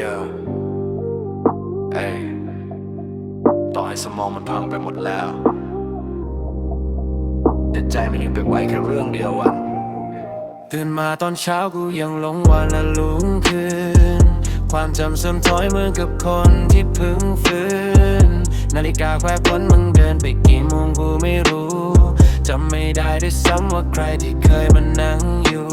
Yeah เอต่อให้สมองมันพังไปหมดแล้ว แต่ใจมันยังเป็นไว้แค่เรื่องเดียวอะตื่นมาตอนเช้ากูยังหลงวันและลุงคืน ความจำเสื่อมถอยเหมือนกับคนที่เพิ่งฟื้น นาฬิกาแควพ้นมึงเดินไปกี่โมงกูไม่รู้จำไม่ได้ด้วยซ้ำว่าใครที่เคยมานั่งอยู่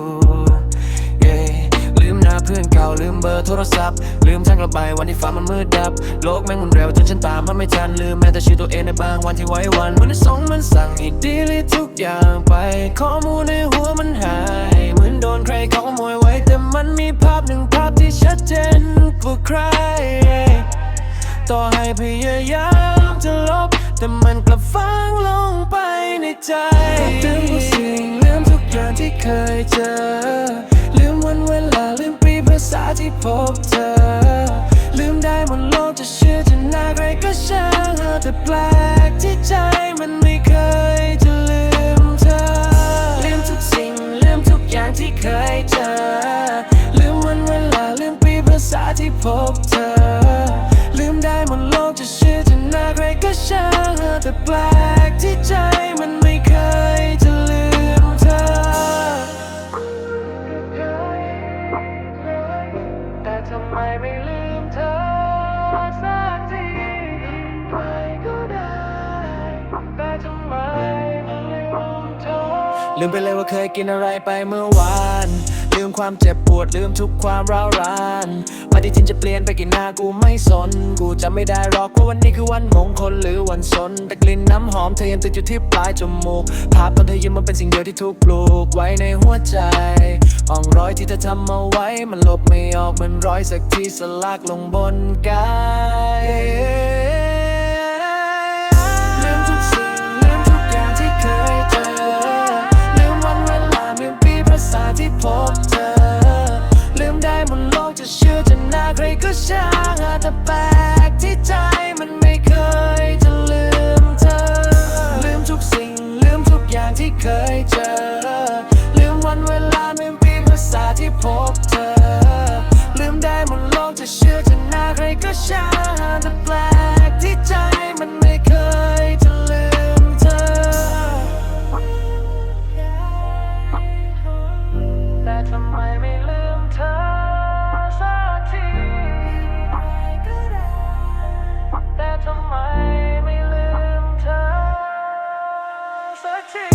พื่อนเก่าลืมเบอร์โทรศัพท์ ลืมทางกลับไปวันที่ฟ้ามันมืดดับ โลกแม่งมันเร็วจนฉันตามมันไม่ทัน ลืมแม้แต่ชื่อตัวเองในบางวันที่ไว้วันมันสองมันสั่งให้ดีลิททุกอย่างไป ข้อมูลในหัวมันหาย เหมือนโดนใครเขาขโมยไว้ แต่มันมีภาพหนึ่งภาพที่ชัดเจนกว่าใคร ต่อให้พยายามจะลบ แต่มันกลับฝังลงไปในใจลืมทุกสิ่งลืมทุกอย่างที่เคยเจอ พบเธอ ลืมได้หมดโลกจะเชื่อจะน้าใครก็ช่างแต่แปลกที่ใจมันไม่เคยจะลืมเธอ ลืมทุกสิ่งลืมทุกอย่างที่เคยเจอ ลืมวันเวลาลืมปีภาษาที่พบเธอ ลืมได้หมดโลกจะเชื่อจะน้าใครก็ช่างแต่แปลกที่ใจมันไม่เคย ไม่ลืมเธอสักทีไปก็ได้ แต่ทำไมไม่ลืมเธอ ลืมไปเลยว่าเคยกินอะไรไปเมื่อวาน ลืมความเจ็บปวดลืมทุกความร้าวรานปฏิทินจะเปลี่ยนไปกี่หน้ากูไม่สน กูจำไม่ได้หรอกว่าวันนี้คือวันมงคลหรือวันสน แต่กลิ่นน้ำหอมเธอยังติดอยู่ที่ปลายจมูก ภาพตอนเธอยิ้มมันเป็นสิ่งเดียวที่ถูกปลูกไว้ในหัวใจ อ่องรอยที่เธอทำเอาไว้ มันลบไม่ออกเหมือนรอยสักที่สลักลงบนกายลืมทุกสิ่งลืมทุกอย่างที่เคยเจอลืมวันเวลาลืมปีภาษาที่พบเธอลืมได้หมดโลกจะเชื่อจะน้าใครก็ช่างแต่แปลกที่ใจมันไม่เคยจะลืมเธอ ลืมทุกสิ่งลืมทุกอย่างที่เคยเจอ ชาแต่แปลกที่ใจมันไม่เคยจะลืมเธอ แต่ทำไมไม่ลืมเธอสักที แต่ทำไมไม่ลืมเธอสักที